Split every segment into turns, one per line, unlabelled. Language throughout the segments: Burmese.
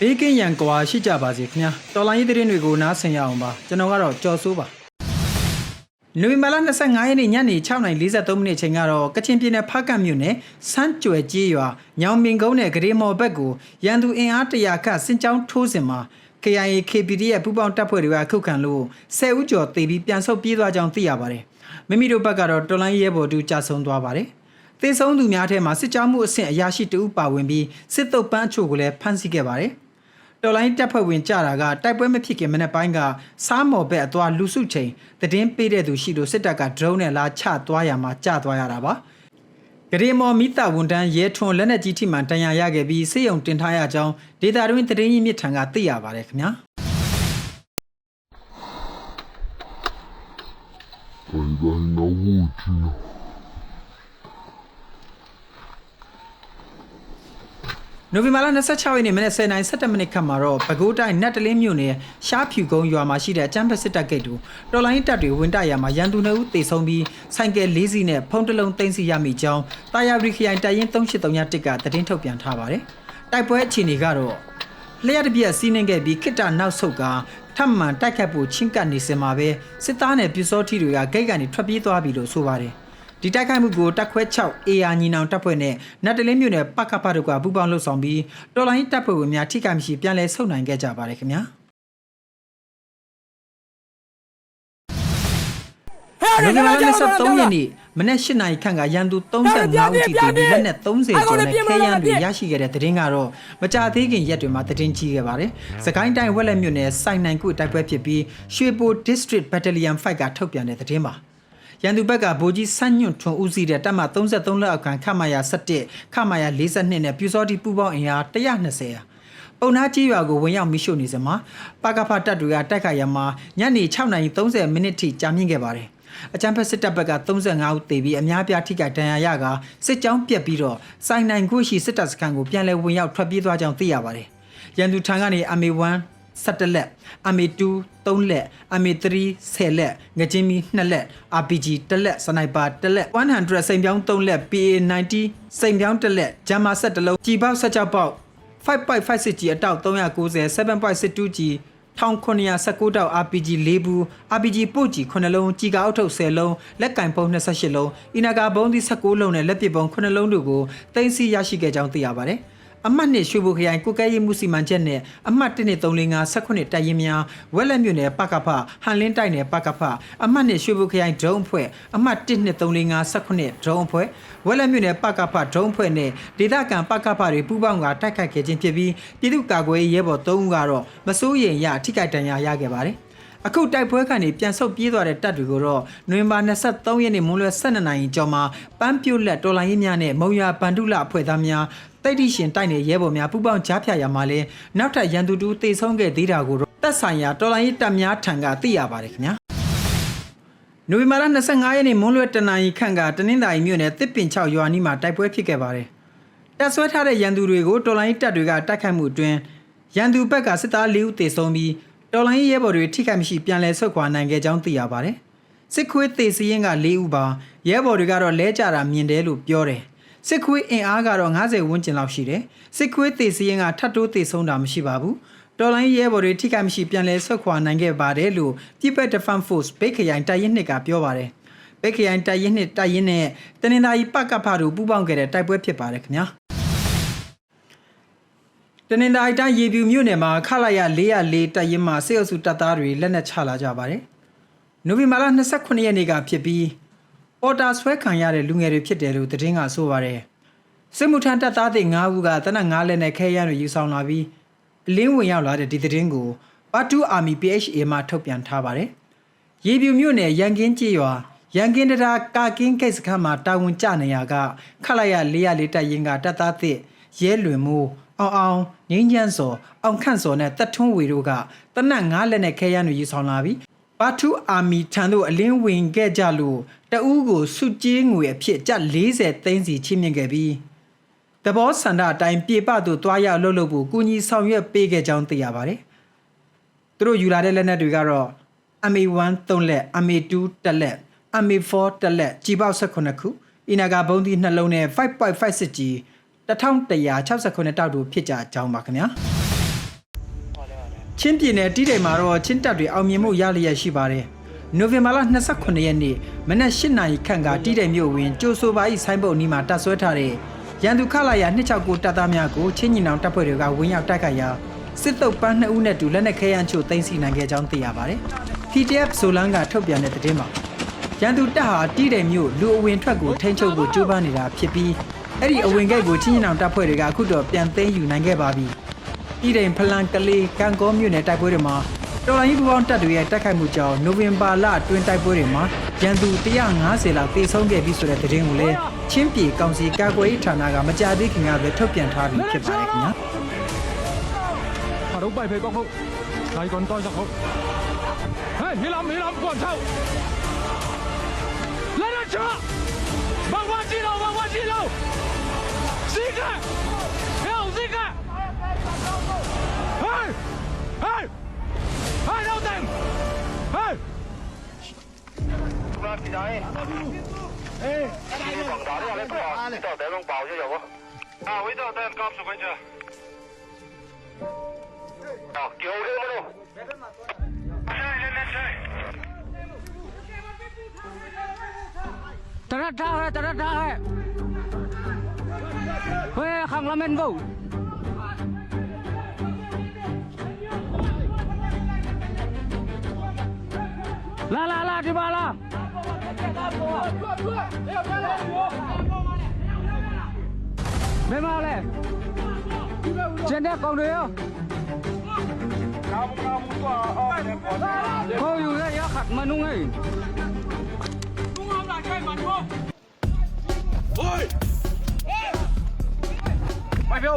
ဘေးကင်းရန်ကွာရှိကြပါစေခင်ဗျာတော်လိုင်းရေးသတင်းတွေကိုနားဆင်ရအောင်ပါကျွန်တော်ကတော့ကြော်စိုးပါနိုဝင်ဘာလ25ရက်နေ့ညနေ6:43မိနစ်ချိန်ကတော့ကချင်ပြည်နယ်ဖားကန့်မြို့နယ်စမ်းကြွယ်ကြီးရွာညောင်မင်ကုန်းနဲ့ဂရေမော်ဘက်ကိုရန်သူအင်အား100ခန့်စင်ကြောင်းထိုးစဉ်မှာ KIA KPD ရဲ့ပူးပေါင်းတပ်ဖွဲ့တွေကခုခံလို့10ဦးကျော်တေပြီးပြန်ဆုတ်ပြေးသွားကြောင်းသိရပါတယ်မိမိတို့ဘက်ကတော့တော်လိုင်းရဲဘော်တူကြာဆုံးသွားပါတယ်သေဆုံးသူများထဲမှာစစ်ကြောမှုအဆင့်အရာရှိတဦးပါဝင်ပြီးစစ်တုပ်ပန်းအချို့ကိုလည်းဖမ်းဆီးခဲ့ပါတယ် တော်လိုင်းတပ်ဖွဲ့ဝင်ကြတာကတိုက်ပွဲမဖြစ်ခင်မနေ့ပိုင်းကစားမော်ဘက်အသွားလူစုချိန်တည်င်းပေးတဲ့သူရှိလို့စစ်တပ်က drone နဲ့လာချသွားရမှာကြသွားရတာပါဂရေမော်မိတာဝန်တန်းရဲထွန်လက်နက်ကြီးထိမှန်တန်ရာရခဲ့ပြီးစေယုံတင်ထားရကြောင်းဒေတာတွင်တည်င်းကြီးမြစ်ထံကသိရပါတယ်ခင်ဗျာ
Vai dar na última.
နိုဝင်ဘာလ26ရက်နေ့မနေ့10:17မိနစ်ခန့်မှာတော့ပဲခူးတိုင်းနတ်တလင်းမြို့နယ်ရှားဖြူကုန်းရွာမှာရှိတဲ့အကျန်းဖက်စစ်တပ်ဂိတ်တို့တော်လိုင်းတပ်တွေဝင်တိုက်ရမှာရန်သူနှစ်ဦးတေဆုံးပြီးဆိုင်ကယ်၄စီးနဲ့ဖုန်းတစ်လုံးသိမ်းဆည်းရမိကြောင်းတာယာရီခရိုင်တိုင်ရင်3831ကသတင်းထုတ်ပြန်ထားပါတယ်။တိုက်ပွဲအခြေအနေကတော့လျှက်တစ်ပြက်စီးနှင်းခဲ့ပြီးခိတ္တနောက်ဆုတ်ကထပ်မံတိုက်ခတ်ဖို့ချင်းကပ်နေစင်မှာပဲစစ်သားနဲ့ပြူစောထီတွေကဂိတ်ကနေထွက်ပြေးသွားပြီလို့ဆိုပါတယ်။ ဒီတိုက်ခိုက်မှုကိုတက်ခွဲ6 AR ညီနောင်တပ်ဖွဲ့နဲ့နတ်တလင်းမြို့နယ်ပကဖတို့ကပူးပေါင်းလှုပ်ဆောင်ပြီးတော်လိုင်းတပ်ဖွဲ့ဝင်များထိခိုက်မရှိပြန်လည်ဆုတ်နိုင်ခဲ့ကြပါတယ်ခင်ဗျာနိုဝင်ဘာလ23ရက်နေ့မနေ့8နာရီခန့်ကရန်သူ35ဦးထိတည်ပြီးလက်နက်30ကျော်နဲ့ခဲယမ်းတွေရရှိခဲ့တဲ့သတင်းကတော့မကြသေးခင်ရက်တွေမှာသတင်းကြီးခဲ့ပါတယ်။စကိုင်းတိုင်းဝက်လက်မြို့နယ်စိုင်နိုင်ကုတိုက်ပွဲဖြစ်ပြီးရွှေပို District Battalion 5ကထုတ်ပြန်တဲ့သတင်းပါ။ ရန်သူဘက်ကဗိုလ်ကြီးဆန်းညွန့်ထွန်းဦးစီးတဲ့တပ်မ33လက်အောက်ခံခမာယာ17ခမာယာ42နဲ့ပြူစောတိပူပေါင်းအင်အား120ရာပုံနာကြီးရွာကိုဝင်ရောက်မိရှို့နေစမှာပကဖတပ်တွေကတိုက်ခိုက်ရမှာညနေ6:30မိနစ်ထိကြာမြင့်ခဲ့ပါတယ်အကြံဖက်စစ်တပ်ဘက်က35ဦးသေပြီးအများပြားထိခိုက်ဒဏ်ရာရကစစ်ကြောင်းပြက်ပြီးတော့စိုင်းနိုင်ခွရှိစစ်တပ်စခန်းကိုပြန်လည်ဝင်ရောက်ထွက်ပြေးသွားကြောင်းသိရပါတယ်ရန်သူထံကနေ MA1 17လက် MA2 3လက် MA3 10လက်ငကြင်းမီ2လက် RPG 1လက်စနိုက်ပါ1လက်100စိန်ပြောင်း3လက် PA90 စိန်ပြောင်း1လက်ဂျမ်မာ7လုံးကြည်ပေါက်16ပေါက် 5.56 G အတောက်390 7.62 G 1919တောက် RPG ၄ဘူး RPG ပို့ကြီး9လုံးကြီးကားအုပ်ထုပ်10လုံးလက်ကင်ပုံ28လုံးအီနာဂါဘုံးသီး19လုံးနဲ့လက်ပစ်ပုံ9လုံးတို့ကိုတင်စီရရှိခဲ့ကြောင်းသိရပါတယ် အမှတ်နှစ်ရွှေဘိုခရိုင်ကုကဲရေးမှုစီမံချက်နဲ့အမှတ်1နဲ့355 18တိုက်ရင်များဝက်လက်မြို့နယ်ပကဖဟန်လင်းတိုက်နယ်ပကဖအမှတ်နှစ်ရွှေဘိုခရိုင်ဒရုံးအဖွဲ့အမှတ်1နဲ့355 18ဒရုံးအဖွဲ့ဝက်လက်မြို့နယ်ပကဖဒရုံးအဖွဲ့နဲ့ဒေသခံပကဖတွေပူးပေါင်းကတိုက်ခိုက်ခဲ့ခြင်းဖြစ်ပြီးပြည်သူ့ကာကွယ်ရေးရဲဘော်3ဦးကတော့မစိုးရိမ်ရထိခိုက်ဒဏ်ရာရခဲ့ပါတယ်အခုတိုက်ပွဲကနေပြန်ဆုတ်ပြေးသွားတဲ့တပ်တွေကိုတော့နိုဝင်ဘာ23ရက်နေ့မွန်းလွဲ12နာရီကျော်မှာပန်းပြိုလက်တော်လိုင်းရေးများနဲ့မုံရပန်တုလအဖွဲ့သားများ တိတ်တိရှင်တိုက်နေရဲဘော်များပူးပေါင်းကြားဖြတ်ရမှာလဲနောက်ထပ်ရန်သူတူတေဆုံးခဲ့သေးတာကိုတော့တပ်ဆိုင်ရာတော်လိုင်းရေးတပ်များထံကသိရပါတယ်ခင်ဗျာနိုဝင်ဘာလ25ရက်နေ့မွန်းလွဲတနာရီခန့်ကတနင်္သာရီမြို့နယ်တစ်ပင်6ရွာနီးမှာတိုက်ပွဲဖြစ်ခဲ့ပါတယ်တပ်ဆွဲထားတဲ့ရန်သူတွေကိုတော်လိုင်းတပ်တွေကတိုက်ခိုက်မှုအတွင်းရန်သူဘက်ကစစ်သား၄ဦးတေဆုံးပြီးတော်လိုင်းရဲဘော်တွေထိခိုက်မရှိပြန်လည်ဆုတ်ခွာနိုင်ခဲ့ကြောင်းသိရပါတယ်။စစ်ခွေးတေစရင်က၄ဦးပါရဲဘော်တွေကတော့လဲကြတာမြင်တယ်လို့ပြောတယ်။ စစ်ခွေးအင်အားကတော့90ဝန်းကျင်လောက်ရှိတယ်။စစ်ခွေးတေစရင်ကထပ်တိုးတေဆုံးတာမရှိပါဘူး။တော်လိုင်းရဲဘော်တွေထိခိုက်မရှိပြန်လည်ဆုတ်ခွာနိုင်ခဲ့ပါတယ်လို့ People Defense Force ဘိတ်ခရိုင်တိုက်ရင်နှစ်ကပြောပါတယ်။ဘိတ်ခရိုင်တိုက်ရင်နှစ်တိုက်ရင်နဲ့တနင်္သာရီပကဖတို့ပူးပေါင်းခဲ့တဲ့တိုက်ပွဲဖြစ်ပါတယ်ခင်ဗျာ။တနင်္သာရီတိုင်းရေပြူမြို့နယ်မှာခလာရ404တပ်ရင်းမှစေအုပ်စုတပ်သားတွေလက်နက်ချလာကြပါတယ်။နိုဝင်ဘာလ29ရက်နေ့ကဖြစ်ပြီး အော်တာဆွဲခံရတဲ့လူငယ်တွေဖြစ်တယ်လို့သတင်းကဆိုပါတယ်။စစ်မှုထမ်းတပ်သားတွေ9ဦးကတနက်9လက်နဲ့ခဲရန်တွေယူဆောင်လာပြီးအလင်းဝင်ရောက်လာတဲ့ဒီသတင်းကိုပါတူအာမီ PHA မှထုတ်ပြန်ထားပါတယ်။ရေပြူမြို့နယ်ရန်ကင်းကျေးရွာရန်ကင်းတရာကာကင်းကိတ်စခန်းမှာတာဝန်ကျနေရကခလာရ404တပ်ရင်းကတပ်သားသစ်ရဲလွင်မိုးအောင်အောင်ငင်းချမ်းစော်အောင်ခန့်စော်နဲ့တက်ထွန်းဝေတို့ကတနက်၅လက်နဲ့ခဲရန်တွေယူဆောင်လာပြီး ပါထူအာမီထံသို့အလင်းဝင်ခဲ့ကြလို့တအူးကိုစုကြေးငွေအဖြစ်ကျပ်40သိန်းစီချီးမြှင့်ခဲ့ပြီးတဘောဆန္ဒအတိုင်းပြေပသို့တွားရောက်လှုပ်လှုပ်ဖို့ကုညီဆောင်ရွက်ပေးခဲ့ကြောင်းသိရပါတယ်။သူတို့ယူလာတဲ့လက်နက်တွေကတော့ MA1 3လက် MA2 1လက် MA4 1လက်ကြီးပေါက်18ခုအီနာဂါဘုံဒီနှလုံးနဲ့5.56 G 1169တောက်တို့ဖြစ်ကြကြောင်းပါခင်ဗျာ ချင်းပြည်နယ်တီးတိမ်မှာတော့ချင်းတပ်တွေအောင်မြင်မှုရလျက်ရှိပါတယ်။နိုဝင်ဘာလ29ရက်နေ့မနက်8နာရီခန့်ကတီးတိမ်မြို့ဝင်ကျိုဆိုပါ၏ဆိုင်းဘုတ်နီးမှာတပ်ဆွဲထားတဲ့ရန်သူခလာရ269တပ်သားများကိုချင်းညီနောင်တပ်ဖွဲ့တွေကဝင်ရောက်တိုက်ခိုက်ရာစစ်တုပ်ပန်း2ဦးနဲ့တူလက်နက်ခဲယမ်းချို့သိမ်းဆည်းနိုင်ခဲ့ကြောင်းသိရပါတယ်။ PDF ဆိုလန်းကထုတ်ပြန်တဲ့သတင်းမှာရန်သူတပ်ဟာတီးတိမ်မြို့လူအဝင်ထွက်ကိုထိန်းချုပ်ဖို့ကြိုးပမ်းနေတာဖြစ်ပြီးအဲ့ဒီအဝင်ဂိတ်ကိုချင်းညီနောင်တပ်ဖွဲ့တွေကအခုတော့ပြန်သိမ်းယူနိုင်ခဲ့ပါပြီ။ ပြည်တိုင်ဖလန်ကလေးကံကောမြို့နယ်တိုက်ပွဲတွေမှာတော်လိုင်းပူပေါင်းတပ်တွေရဲ့တိုက်ခိုက်မှုကြောင့်နိုဝင်ဘာလအတွင်းတိုက်ပွဲတွေမှာရန်သူ150လောက်သေဆုံးခဲ့ပြီးဆိုတဲ့သတင်းကိုလည်းချင်းပြည်ကောင်စီကာကွယ်ရေးဌာနကမကြာသေးခင်ကပဲထုတ်ပြန်ထားပြီးဖြစ်ပါတယ်ခင်ဗျာ။
ရုပ်ပိုက်ဖေကောက်ဟုတ်။ဒိုင်ကွန်တော့ရောက်ဟုတ်။ဟဲ့ဟီလမ်
ဟီလမ်ကွန်ထောက်။လာရချာ 仔。誒，你同爸都話你不行，呢度頂窿爆咗又啊！啊，呢
度頂夾住佢啫。啊，叫你嗰度。等下炸開，等下炸開。喂，行啦，面部。La la la, đi ba la. မင်းမလဲကျန်တဲ့ကောင်တွေရောเขาอยู่ได้ยังขัดมานุ่งไงนุ่งอาหลักใช่มันพวกเฮ้ยไปเบว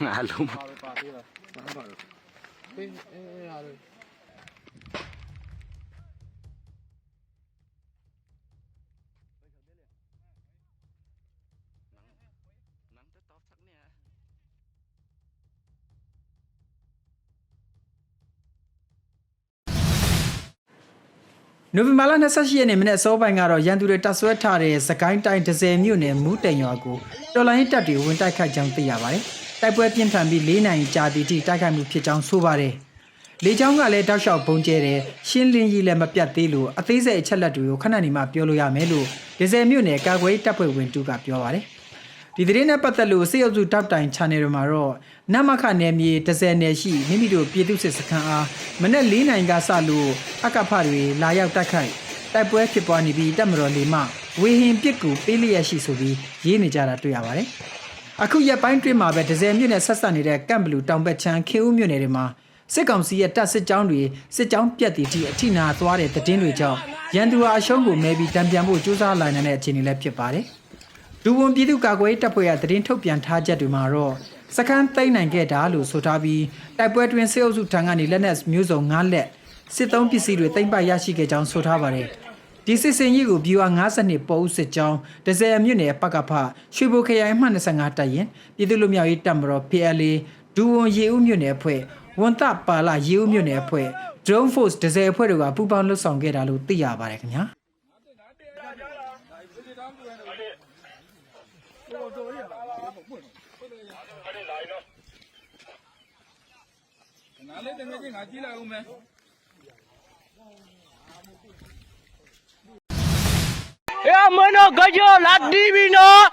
Nalo mo.
နိုဝင်ဘာလ28ရက်နေ့မနေ့အစောပိုင်းကတော့ရန်သူတွေတပ်ဆွဲထားတဲ့စကိုင်းတိုင်းဒဇယ်မြို့နယ်မူးတိန်ရွာကိုတော်လိုင်းတပ်တွေဝင်တိုက်ခိုက်ကြောင်းသိရပါတယ်။တိုက်ပွဲပြင်းထန်ပြီး၄နိုင်ကြာတီထိတိုက်ခိုက်မှုဖြစ်ကြောင်းဆိုပါတယ်။လေကြောင်းကလည်းတောက်လျှောက်ပုံကျဲတယ်ရှင်းလင်းကြီးလည်းမပြတ်သေးလို့အသေးစိတ်အချက်လက်တွေကိုခဏနေမှပြောလို့ရမယ်လို့ဒဇယ်မြို့နယ်ကာကွယ်ရေးတပ်ဖွဲ့ဝင်တူကပြောပါတယ်။ ဒီသတင်းနဲ့ပတ်သက်လို့စေရုပ်စုတောက်တိုင် channel တွေမှာတော့နမခနယ်မြေဒဇယ်နယ်ရှိမိမိတို့ပြည်သူစစ်စခန်းအားမနေ့၄နိုင်ကစလို့အကဖတွေလာရောက်တိုက်ခိုက်တိုက်ပွဲဖြစ်ပွားနေပြီးတပ်မတော်လေးမှဝေဟင်ပစ်ကူပေးလျက်ရှိဆိုပြီးရေးနေကြတာတွေ့ရပါတယ်။အခုရက်ပိုင်းတွင်းမှာပဲဒဇယ်မြို့နယ်ဆက်ဆက်နေတဲ့ကမ်ဘလူတောင်ဘက်ချမ်းခေဦးမြို့နယ်တွေမှာစစ်ကောင်စီရဲ့တပ်စစ်ကြောင်းတွေစစ်ကြောင်းပြတ်တီတီအထိနာသွားတဲ့တည်င်းတွေကြောင့်ရန်သူဟာအရှုံးကိုမဲပြီးတံပြန်ဖို့ကြိုးစားလာနေတဲ့အခြေအနေလည်းဖြစ်ပါတယ်။ ဒူဝန်ပြည်သူ့ကာကွယ်ရေးတပ်ဖွဲ့ကသတင်းထုတ်ပြန်ထားချက်တွေမှာတော့စကန်သိမ်းနိုင်ခဲ့တာလို့ဆိုထားပြီးတိုက်ပွဲတွင်စေအုပ်စုထံကနေလက်နက်မျိုးစုံ9လက်စစ်သုံးပစ္စည်းတွေသိမ်းပိုက်ရရှိခဲ့ကြောင်းဆိုထားပါတယ်။ဒီစစ်စင်ကြီးကို BY 52ပေါ်ဦးစစ်ကြောင်းဒဇယ်အမြင့်နယ်ပကဖရွှေဘိုခရိုင်မှ25တပ်ရင်ပြည်သူ့လူမျိုးရေးတပ်မတော် PLA ဒူဝန်ရေဦးမြို့နယ်အဖွဲ့ဝန်တပါလာရေဦးမြို့နယ်အဖွဲ့ Drone Force ဒဇယ်အဖွဲ့တို့ကပူးပေါင်းလှုပ်ဆောင်ခဲ့တာလို့သိရပါတယ်ခင်ဗျာ။
ဒါလေးတကယ်ချင်းငါကြည့်လိုက်အောင်မယ်။
အေးမနောကကြောလာတီးပြီနော်။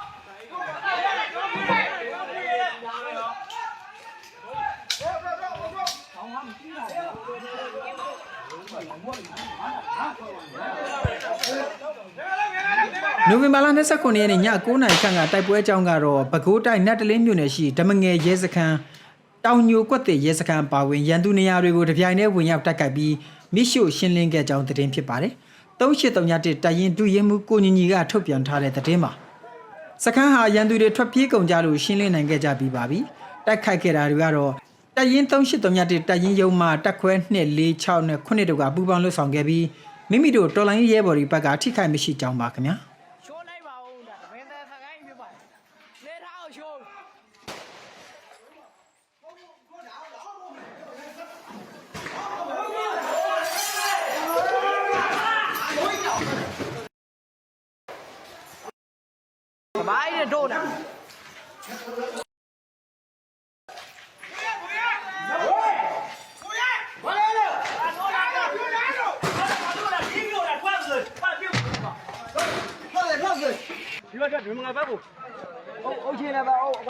။
နိုဝင်ဘာလ29ရက်နေ့ည9:00ခန့်ကတိုက်ပွဲအကြောင်းကတော့ပဲခူးတိုင်းနတ်တလင်းမြို့နယ်ရှိဓမငယ်ရဲစခန်း တောင်ညိုကွက်တဲ့ရဲစခန်းပါဝင်ရန်သူနေရာတွေကိုတပြိုင်တည်းဝင်ရောက်တိုက်ခိုက်ပြီးမိရှို့ရှင်းလင်းခဲ့ကြောင်းသတင်းဖြစ်ပါတယ်။3831တိုင်ရင်ဒုရဲမှုကိုညီညီကထုတ်ပြန်ထားတဲ့သတင်းပါ။စခန်းဟာရန်သူတွေထွက်ပြေးကုန်ကြလို့ရှင်းလင်းနိုင်ခဲ့ကြပြီးပါပြီ။တိုက်ခိုက်ခဲ့တာတွေကတော့တိုင်ရင်3831တိုင်ရင်ရုံမှတက်ခွဲ2 4 6နဲ့9တို့ကပူးပေါင်းလှုပ်ဆောင်ခဲ့ပြီးမိမိတို့တော်လိုင်းရဲဘော်တွေဘက်ကထိခိုက်မရှိကြောင်းပါခင်ဗျာ။
ရှိုးလိုက်ပါဦးဒါမင်းသားစကိုင်းပြပါလေထားအောင်ရှိုး ဘာရတော့တာ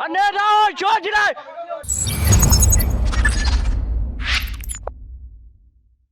အနေထားချိုးချလိုက်